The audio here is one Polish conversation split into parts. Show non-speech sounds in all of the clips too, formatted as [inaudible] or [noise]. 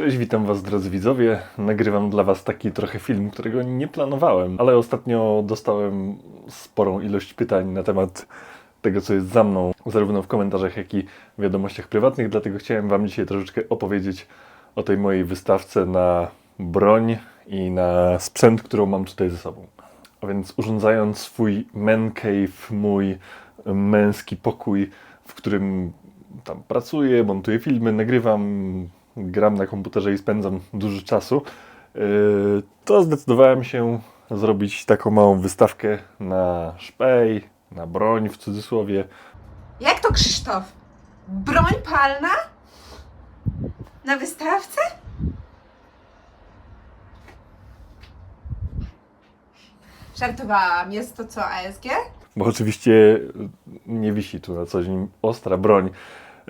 Cześć, witam Was drodzy widzowie. Nagrywam dla Was taki trochę film, którego nie planowałem, ale ostatnio dostałem sporą ilość pytań na temat tego, co jest za mną, zarówno w komentarzach, jak i w wiadomościach prywatnych, dlatego chciałem Wam dzisiaj troszeczkę opowiedzieć o tej mojej wystawce na broń i na sprzęt, którą mam tutaj ze sobą. A więc urządzając swój man cave, mój męski pokój, w którym tam pracuję, montuję filmy, nagrywam, gram na komputerze i spędzam dużo czasu, yy, to zdecydowałem się zrobić taką małą wystawkę na szpej, na broń w cudzysłowie. Jak to Krzysztof? Broń palna? Na wystawce? Żartowałam, jest to co ASG? bo oczywiście nie wisi tu na co dzień ostra broń.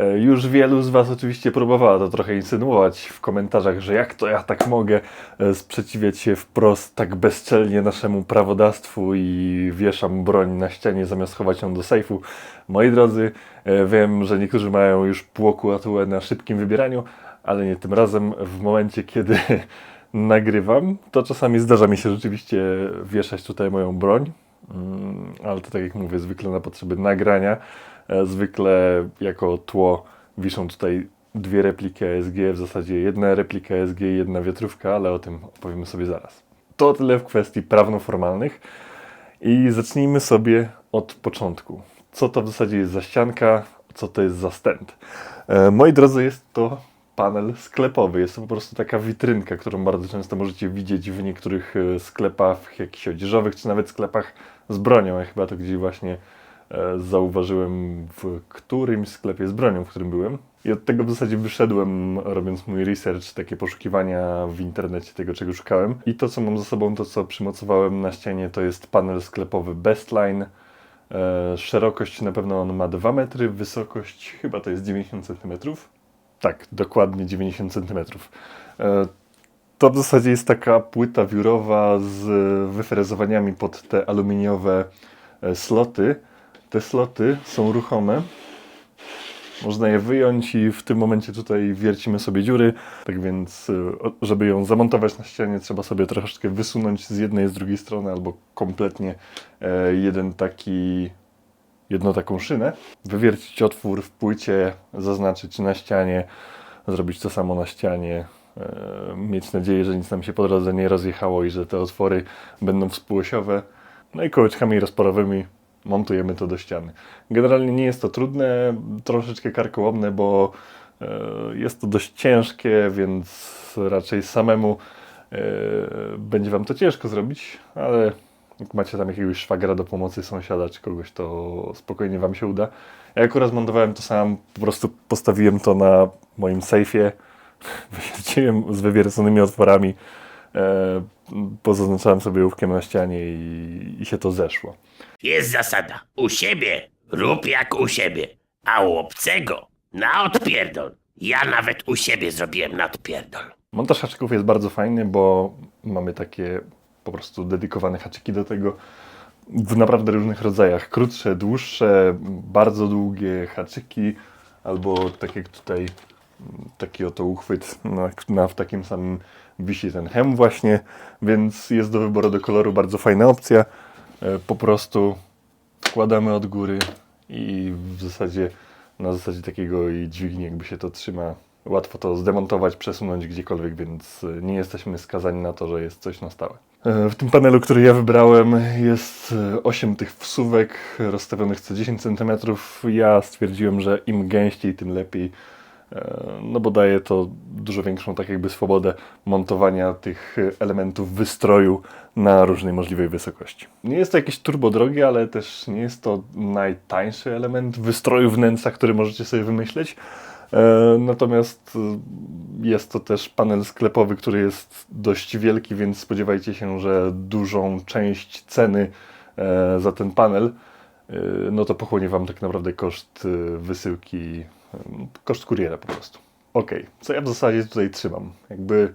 E, Już wielu z Was oczywiście próbowała to trochę insynuować w komentarzach, że jak to ja tak mogę e, sprzeciwiać się wprost tak bezczelnie naszemu prawodawstwu i wieszam broń na ścianie zamiast chować ją do sejfu. Moi drodzy, e, wiem, że niektórzy mają już pół atue na szybkim wybieraniu, ale nie tym razem. W momencie, kiedy [laughs] nagrywam, to czasami zdarza mi się rzeczywiście wieszać tutaj moją broń. Mm, ale to tak jak mówię, zwykle na potrzeby nagrania. E, Zwykle jako tło wiszą tutaj dwie repliki ASG, w zasadzie jedna replika ASG i jedna wiatrówka, ale o tym opowiemy sobie zaraz. To tyle w kwestii prawno-formalnych i zacznijmy sobie od początku. Co to w zasadzie jest za ścianka, co to jest za stent? Moi drodzy, jest to panel sklepowy. Jest to po prostu taka witrynka, którą bardzo często możecie widzieć w niektórych e, sklepach jakichś odzieżowych, czy nawet sklepach z bronią. Ja chyba to gdzieś właśnie e, zauważyłem w którymś sklepie z bronią, w którym byłem. I od tego w zasadzie wyszedłem, robiąc mój research, takie poszukiwania w internecie tego, czego szukałem. I to, co mam za sobą, to co przymocowałem na ścianie, to jest panel sklepowy Bestline. E, szerokość na pewno on ma 2 metry, wysokość chyba to jest 90 cm. Tak, dokładnie 90 cm. E, To w zasadzie jest taka płyta wiórowa z wyfrezowaniami pod te aluminiowe e, sloty. Te sloty są ruchome. Można je wyjąć i w tym momencie tutaj wiercimy sobie dziury. Tak więc, e, żeby ją zamontować na ścianie, trzeba sobie troszeczkę wysunąć z jednej, z drugiej strony, albo kompletnie jeden taki jedną taką szynę, wywiercić otwór w płycie, zaznaczyć na ścianie, zrobić to samo na ścianie, e, mieć nadzieję, że nic nam się po drodze nie rozjechało i że te otwory będą współosiowe. No i kołeczkami rozporowymi montujemy to do ściany. Generalnie nie jest to trudne, troszeczkę karkołomne, bo e, jest to dość ciężkie, więc raczej samemu e, będzie Wam to ciężko zrobić, ale jak macie tam jakiegoś szwagra do pomocy, sąsiada czy kogoś, to spokojnie Wam się uda. Ja akurat montowałem to sam, po prostu postawiłem to na moim sejfie, [laughs] wywierciłem z wywierconymi otworami, e, pozaznaczałem sobie łówkiem na ścianie i, i się to zeszło. Jest zasada. U siebie rób jak u siebie, a u obcego na odpierdol. Ja nawet u siebie zrobiłem na odpierdol. Montaż haczyków jest bardzo fajny, bo mamy takie po prostu dedykowane haczyki do tego w naprawdę różnych rodzajach. Krótsze, dłuższe, bardzo długie haczyki, albo tak jak tutaj taki oto uchwyt, na, na, w takim samym wisi ten hem właśnie, więc jest do wyboru do koloru bardzo fajna opcja. E, Po prostu wkładamy od góry i w zasadzie na zasadzie takiego i dźwigni jakby się to trzyma. Łatwo to zdemontować, przesunąć gdziekolwiek, więc y, nie jesteśmy skazani na to, że jest coś na stałe. E, W tym panelu, który ja wybrałem, jest 8 tych wsuwek rozstawionych co 10 cm. Ja stwierdziłem, że im gęściej, tym lepiej. E, No bo daje to dużo większą tak jakby swobodę montowania tych e, elementów wystroju na różnej możliwej wysokości. Nie jest to jakieś turbo drogie, ale też nie jest to najtańszy element wystroju wnętrza, który możecie sobie wymyśleć. E, Natomiast e, jest to też panel sklepowy, który jest dość wielki, więc spodziewajcie się, że dużą część ceny e, za ten panel no to pochłonie Wam tak naprawdę koszt wysyłki, koszt kuriera po prostu. Okej, co ja w zasadzie tutaj trzymam? Jakby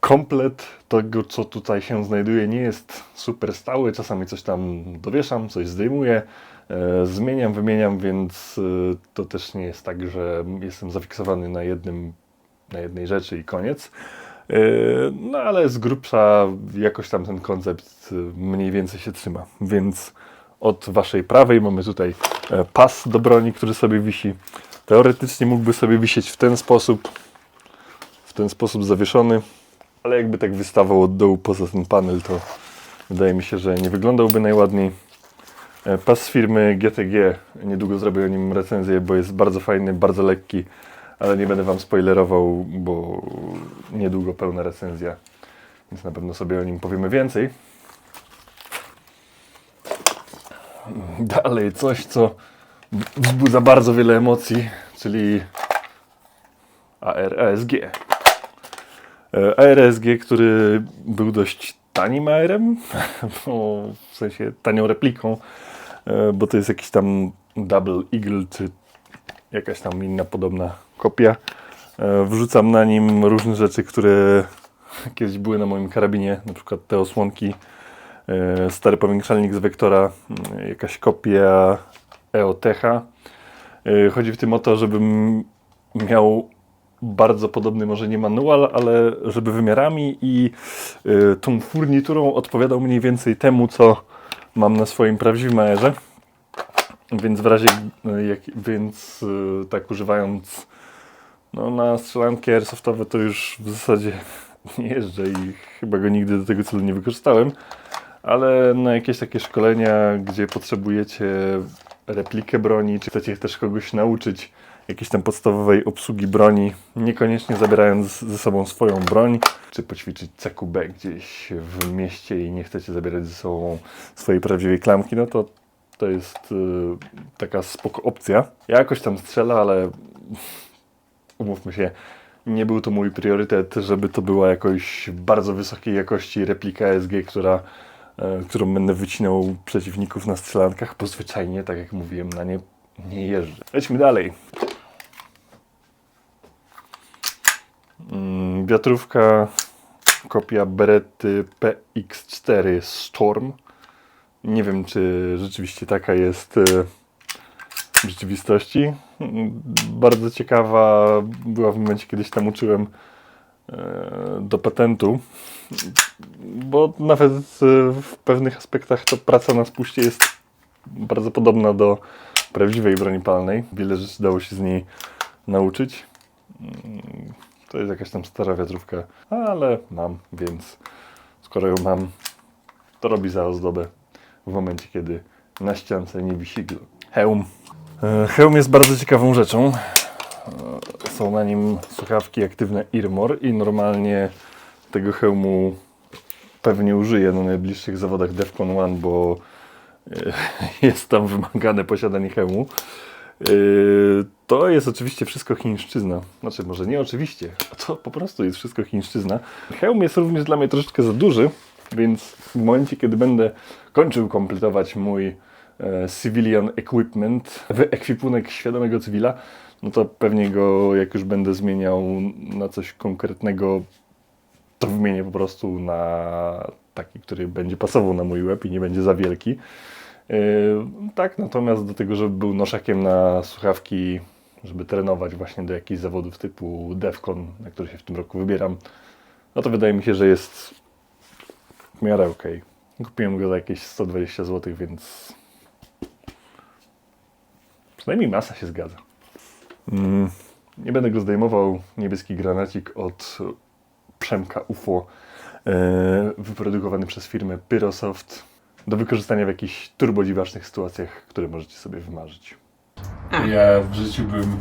komplet tego, co tutaj się znajduje, nie jest super stały. Czasami coś tam dowieszam, coś zdejmuję, e, zmieniam, wymieniam, więc e, to też nie jest tak, że jestem zafiksowany na jednym na jednej rzeczy i koniec. Yy, No ale z grubsza jakoś tam ten koncept yy, mniej więcej się trzyma. Więc od waszej prawej mamy tutaj e, pas do broni, który sobie wisi. Teoretycznie mógłby sobie wisieć w ten sposób, w ten sposób zawieszony, ale jakby tak wystawał od dołu poza ten panel, to wydaje mi się, że nie wyglądałby najładniej. E, Pas firmy GTG, niedługo zrobię o nim recenzję, bo jest bardzo fajny, bardzo lekki, ale nie będę Wam spoilerował, bo niedługo pełna recenzja, więc na pewno sobie o nim powiemy więcej. Dalej coś, co wzbudza bardzo wiele emocji, czyli ARSG. E, ARSG, który był dość tanim AR-em, no, [laughs] w sensie tanią repliką, e, bo to jest jakiś tam Double Eagle, czy jakaś tam inna podobna kopia. E, Wrzucam na nim różne rzeczy, które [laughs] kiedyś były na moim karabinie, na przykład te osłonki, e, stary powiększalnik z Vektora, m, jakaś kopia EOTH. E, Chodzi w tym o to, żebym miał bardzo podobny, może nie manual, ale żeby wymiarami i y, tą furniturą odpowiadał mniej więcej temu, co mam na swoim prawdziwym AR-ze. Więc w razie, y, jak, więc y, tak używając no, na strzelanki airsoftowe to już w zasadzie [laughs] nie jeżdżę i chyba go nigdy do tego celu nie wykorzystałem. Ale na jakieś takie szkolenia, gdzie potrzebujecie replikę broni, czy chcecie też kogoś nauczyć jakiejś tam podstawowej obsługi broni, niekoniecznie zabierając ze sobą swoją broń, czy poćwiczyć CQB gdzieś w mieście i nie chcecie zabierać ze sobą swojej prawdziwej klamki, no to to jest y, taka spoko opcja. Ja jakoś tam strzelę, ale umówmy się, nie był to mój priorytet, żeby to była jakoś bardzo wysokiej jakości replika SG, która, e, którą będę wycinał przeciwników na strzelankach, bo zwyczajnie, tak jak mówiłem, na nie nie jeżdżę. Lećmy dalej. Mm, Wiatrówka, kopia Berety PX4 Storm. Nie wiem, czy rzeczywiście taka jest e, w rzeczywistości. Mm, Bardzo ciekawa była w momencie, kiedyś tam uczyłem e, do patentu, bo nawet e, w pewnych aspektach to praca na spuście jest bardzo podobna do prawdziwej broni palnej. Wiele rzeczy dało się z niej nauczyć. To jest jakaś tam stara wiatrówka, ale mam, więc skoro ją mam, to robi za ozdobę w momencie, kiedy na ściance nie wisi. Hełm. E, Hełm jest bardzo ciekawą rzeczą. E, Są na nim słuchawki aktywne Irmor i normalnie tego hełmu pewnie użyję na najbliższych zawodach Defcon 1, bo e, [laughs] jest tam wymagane posiadanie hełmu. Yy, To jest oczywiście wszystko chińszczyzna. Znaczy, może nie oczywiście, to po prostu jest wszystko chińszczyzna. Hełm jest również dla mnie troszeczkę za duży, więc w momencie, kiedy będę kończył kompletować mój e, civilian equipment, ekwipunek świadomego cywila, no to pewnie go, jak już będę zmieniał na coś konkretnego, to wymienię po prostu na taki, który będzie pasował na mój łeb i nie będzie za wielki. Yy, tak, natomiast do tego, żeby był noszakiem na słuchawki, żeby trenować właśnie do jakichś zawodów typu DEFCON, na który się w tym roku wybieram, no to wydaje mi się, że jest w miarę okej. Kupiłem go za jakieś 120 zł, więc przynajmniej masa się zgadza. Mm, nie będę go zdejmował. Niebieski granacik od Przemka UFO, e, wyprodukowany przez firmę Pyrosoft do wykorzystania w jakichś turbodziwacznych sytuacjach, które możecie sobie wymarzyć. Ja w życiu bym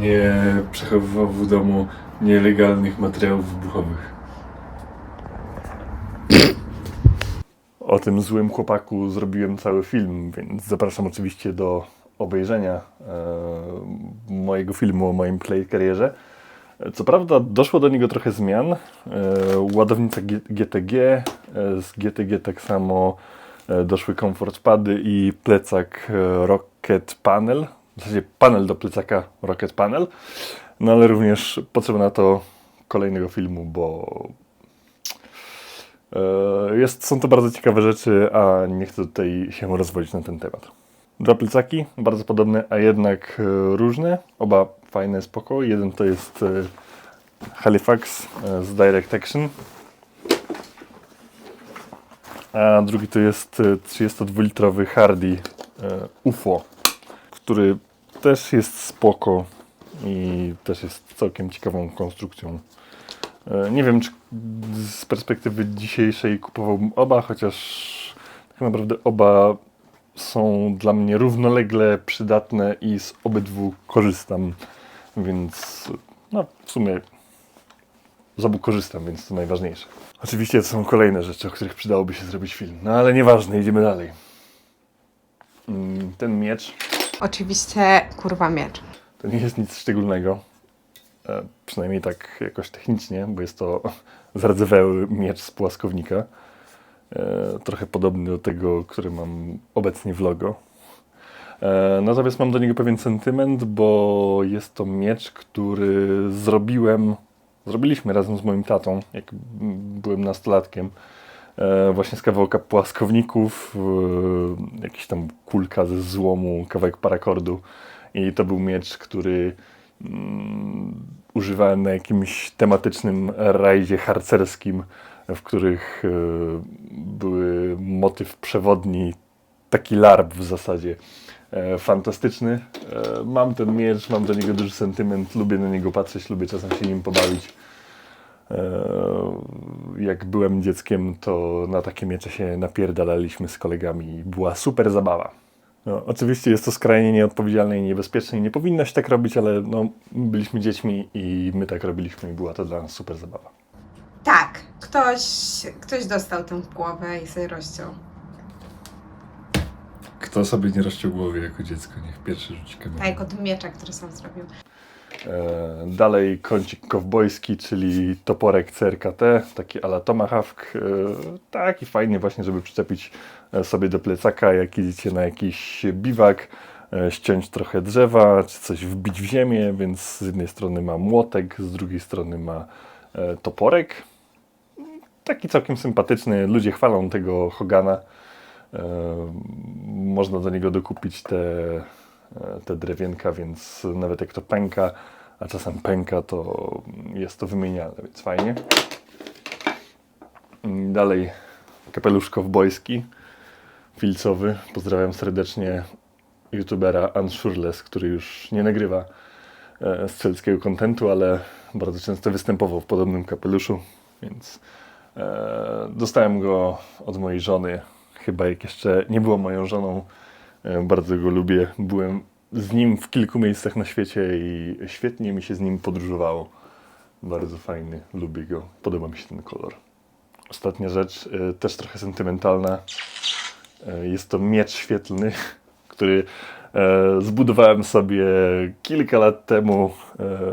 nie przechowywał w domu nielegalnych materiałów wybuchowych. O tym złym chłopaku zrobiłem cały film, więc zapraszam oczywiście do obejrzenia e, mojego filmu o moim play karierze. Co prawda doszło do niego trochę zmian. E, ładownica G- GTG, e, z GTG tak samo e, doszły comfort pady i plecak e, Rocket Panel. W zasadzie panel do plecaka Rocket Panel. No ale również potrzeba na to kolejnego filmu, bo e, jest, są to bardzo ciekawe rzeczy, a nie chcę tutaj się rozwodzić na ten temat. Dwa plecaki, bardzo podobne, a jednak e, różne. Oba fajne, spoko. Jeden to jest Halifax e, z Direct Action. A drugi to jest e, 32-litrowy Hardy e, UFO, który też jest spoko i też jest całkiem ciekawą konstrukcją. E, Nie wiem, czy z perspektywy dzisiejszej kupowałbym oba, chociaż tak naprawdę oba są dla mnie równolegle przydatne i z obydwu korzystam, więc no w sumie z obu korzystam, więc to najważniejsze. Oczywiście to są kolejne rzeczy, o których przydałoby się zrobić film, no ale nieważne, idziemy dalej. Mm, Ten miecz Oczywiście kurwa miecz. to nie jest nic szczególnego. E, przynajmniej tak jakoś technicznie, bo jest to [laughs] zardzewiały miecz z płaskownika. E, trochę podobny do tego, który mam obecnie w logo. E, natomiast mam do niego pewien sentyment, bo jest to miecz, który zrobiłem, zrobiliśmy razem z moim tatą, jak byłem nastolatkiem. E, właśnie z kawałka płaskowników, e, jakiś tam kulka ze złomu, kawałek parakordu. I to był miecz, który mm, używałem na jakimś tematycznym rajdzie harcerskim, w których e, były motyw przewodni, taki larp w zasadzie. E, fantastyczny. E, mam ten miecz, mam do niego duży sentyment, lubię na niego patrzeć, lubię czasem się nim pobawić. E, Jak byłem dzieckiem, to na takie miecze się napierdalaliśmy z kolegami i była super zabawa. No, oczywiście jest to skrajnie nieodpowiedzialne i niebezpieczne i nie powinno się tak robić, ale no, byliśmy dziećmi i my tak robiliśmy i była to dla nas super zabawa. Tak, ktoś, ktoś dostał tę głowę i sobie rozciął. Kto sobie nie rozciął głowy jako dziecko, niech pierwszy rzuci kamieniem. Tak, od miecza, który sam zrobił. E, dalej kącik kowbojski, czyli toporek CRKT, taki ala Tomahawk. E, taki fajny właśnie, żeby przyczepić e, sobie do plecaka, jak idziecie na jakiś biwak, e, ściąć trochę drzewa, czy coś wbić w ziemię, więc z jednej strony ma młotek, z drugiej strony ma e, toporek. Taki całkiem sympatyczny, ludzie chwalą tego Hogana. Można do niego dokupić te, e, te drewienka, więc nawet jak to pęka, a czasem pęka, to jest to wymieniane, więc fajnie. Mm, Dalej kapelusz kowbojski, filcowy. Pozdrawiam serdecznie youtubera Unsureless, który już nie nagrywa e, strzelskiego kontentu, ale bardzo często występował w podobnym kapeluszu, więc e, dostałem go od mojej żony, chyba jak jeszcze nie była moją żoną. E, Bardzo go lubię. Byłem z nim w kilku miejscach na świecie i świetnie mi się z nim podróżowało. Bardzo fajny, lubię go. Podoba mi się ten kolor. Ostatnia rzecz, e, też trochę sentymentalna. E, Jest to miecz świetlny, [laughs] który zbudowałem sobie kilka lat temu,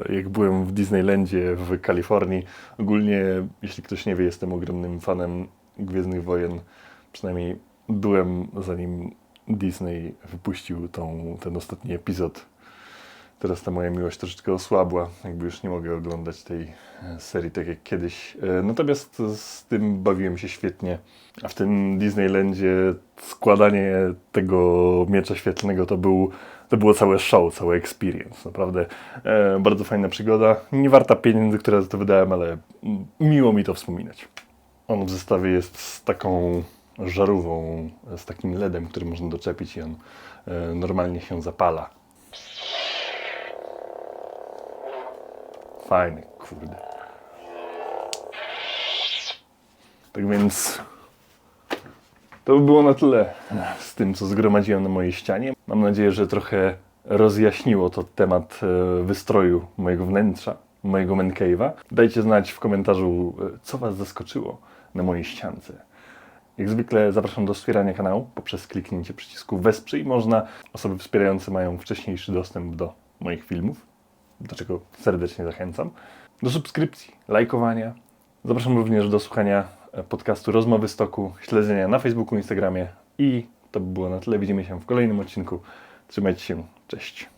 jak byłem w Disneylandzie w Kalifornii. Ogólnie, jeśli ktoś nie wie, jestem ogromnym fanem Gwiezdnych Wojen. Przynajmniej byłem zanim Disney wypuścił tą, ten ostatni epizod. Teraz ta moja miłość troszeczkę osłabła, jakby już nie mogę oglądać tej e, serii tak jak kiedyś. E, Natomiast z tym bawiłem się świetnie. A w tym Disneylandzie składanie tego miecza świetlnego to, był, to było całe show, cały experience. Naprawdę e, bardzo fajna przygoda. Nie warta pieniędzy, które za to wydałem, ale miło mi to wspominać. On w zestawie jest z taką żarówą, z takim LEDem, który można doczepić i on e, normalnie się zapala. Fajny, kurde. Tak więc to by było na tyle z tym, co zgromadziłem na mojej ścianie. Mam nadzieję, że trochę rozjaśniło to temat e, wystroju mojego wnętrza, mojego man cave'a. Dajcie znać w komentarzu, e, co Was zaskoczyło na mojej ściance. Jak zwykle zapraszam do wspierania kanału poprzez kliknięcie przycisku Wesprzyj. Można. Osoby wspierające mają wcześniejszy dostęp do moich filmów, do czego serdecznie zachęcam. Do subskrypcji, lajkowania. Zapraszam również do słuchania e, podcastu Rozmowy Stoku, śledzenia na Facebooku, Instagramie i to by było na tyle. Widzimy się w kolejnym odcinku. Trzymajcie się. Cześć.